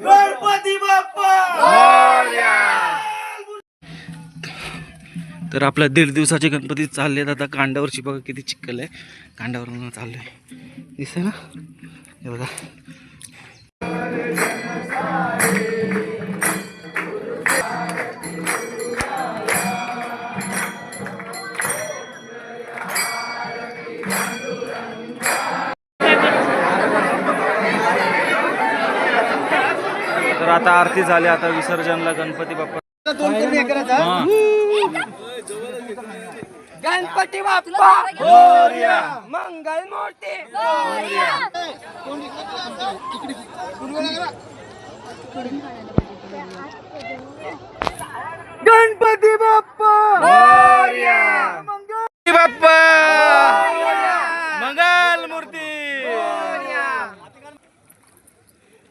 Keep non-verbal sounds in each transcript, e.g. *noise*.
गणपती बाप्पा तर आपल्या दीड दिवसाचे गणपती चालले आहेत आता कांड्यावरची बघा किती चिखल आहे. कांडावर चाललो आहे दिसतंय ना? हे बघा. आता आरती झाली आता विसर्जनला गणपती बाप्पा हा. गणपती बाप्पा! मंगल मूर्ती! गणपती बाप्पा! गणपती बाप्पा. मंगल मूर्ती.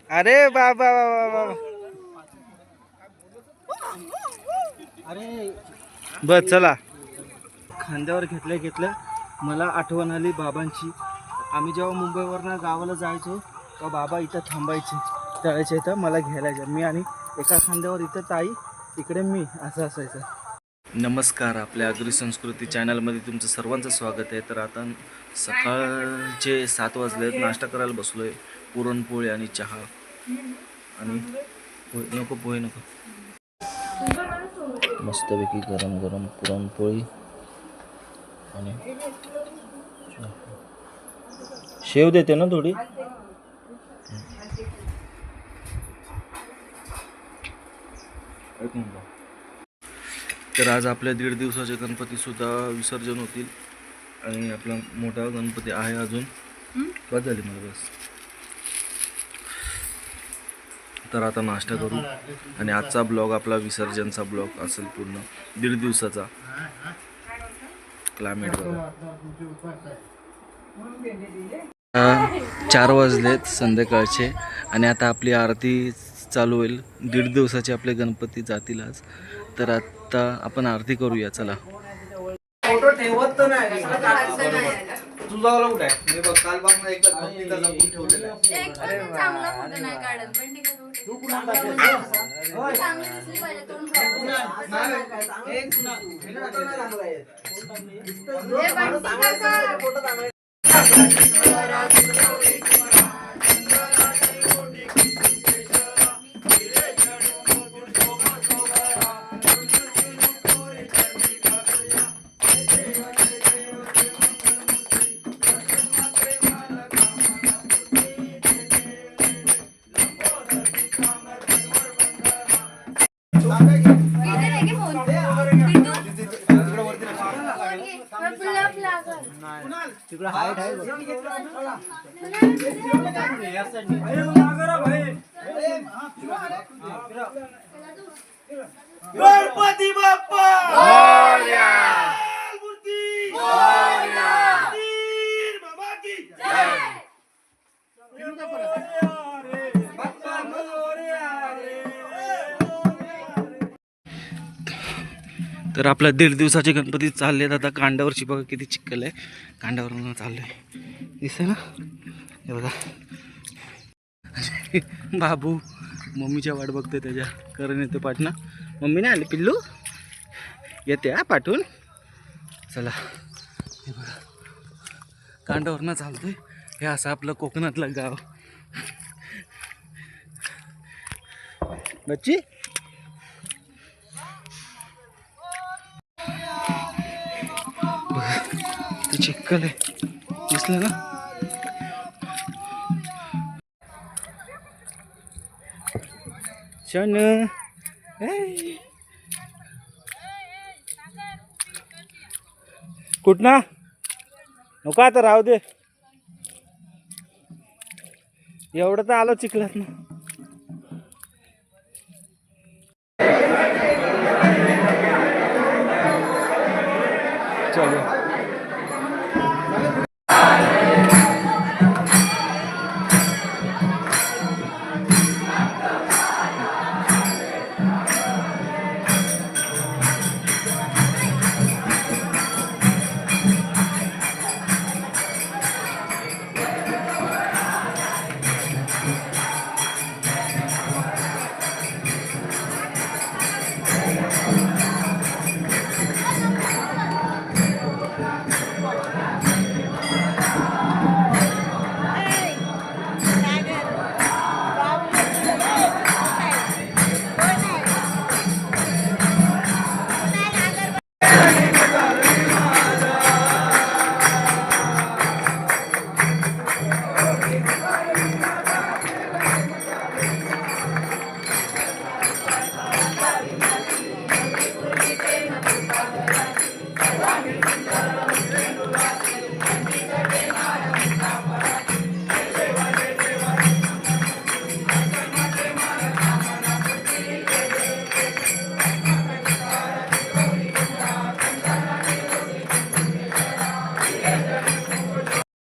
अरे बाबा बाबा. बस चला. खांद्यावर घेतल्या घेतल्या. मला आठवण आली बाबांची. आम्ही जेव्हा मुंबईवरनं गावाला जायचो तेव्हा बाबा इथं थांबायचे. तळायचे इथं मला घ्यायला. मी आणि एका खांद्यावर इथं ताई इकडे मी असं असायचं. नमस्कार आपल्या अग्री संस्कृती चॅनलमध्ये तुमचं सर्वांचं स्वागत आहे. तर आता सकाळचे सात वाजले नाश्ता करायला बसलो आहे पुरणपोळी आणि चहा. आणि नको पोहे नको. मस्तपैकी गरम गरम पुरणपोळी आणि. शेव देते ना थोडी? तर आज आपल्या दीड दिवसाचे गणपतीसुद्धा विसर्जन होतील आणि आपला मोठा गणपती आहे अजून. बस झाली मला बस. तर आता नाश्ता करू. आणि आजचा ब्लॉग आपला विसर्जनचा ब्लॉग असेल पूर्ण. दीड दिवसाचा. क्लायमेट चार वाजलेत संध्याकाळचे. आणि आता आपली आरती चालू होईल. दीड दिवसाचे आपले गणपती जातील आज. तर आता आपण आरती करूया. चला. फोटो ठेवत तर नाही. तुझा कुठे आहे? मी बघ काल बघ ना एकदा भक्तीचा जपून ठेवलेला आहे. एक पण चांगला नाही काढत ठीक आहे. तू कुणाला? होय. चांगली दिसली पाहिजे तोंड. हे. तिकडे हाईट आहे. गणपती बाप्पा! तर आपल्या दीड दिवसाचे गणपती चालले आहेत आता कांडावरची बघा किती चिखल आहे. कांडावरून चाललो आहे दिसतंय ना? हे बघा. *laughs* बाबू मम्मीच्या वाट बघते त्याच्या. करण येते पाठना. मम्मी नाही आली? पिल्लू? येते हा पाठवून चला. हे बघा. कांडावरनं चालतोय. हे असं आपलं कोकणातलं गाव. बच्ची? चिक्कल आहे. दिसलं ना शन कुठना? नको आता राहू दे. एवढं तर आलं चिखलात ना चलो.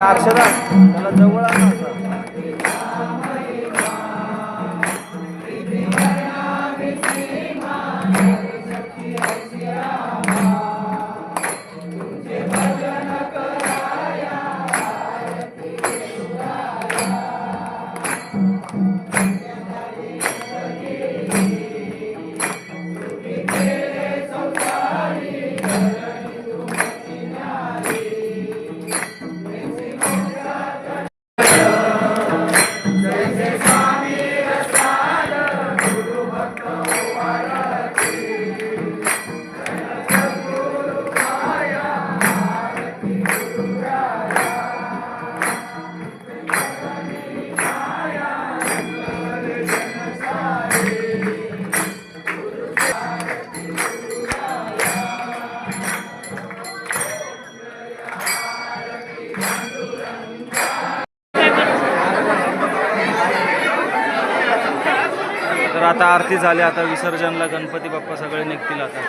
हर्षदा त्याला जवळ आणा. आता आरती झाली आता विसर्जनला गणपती बाप्पा सगळे निघतील आता.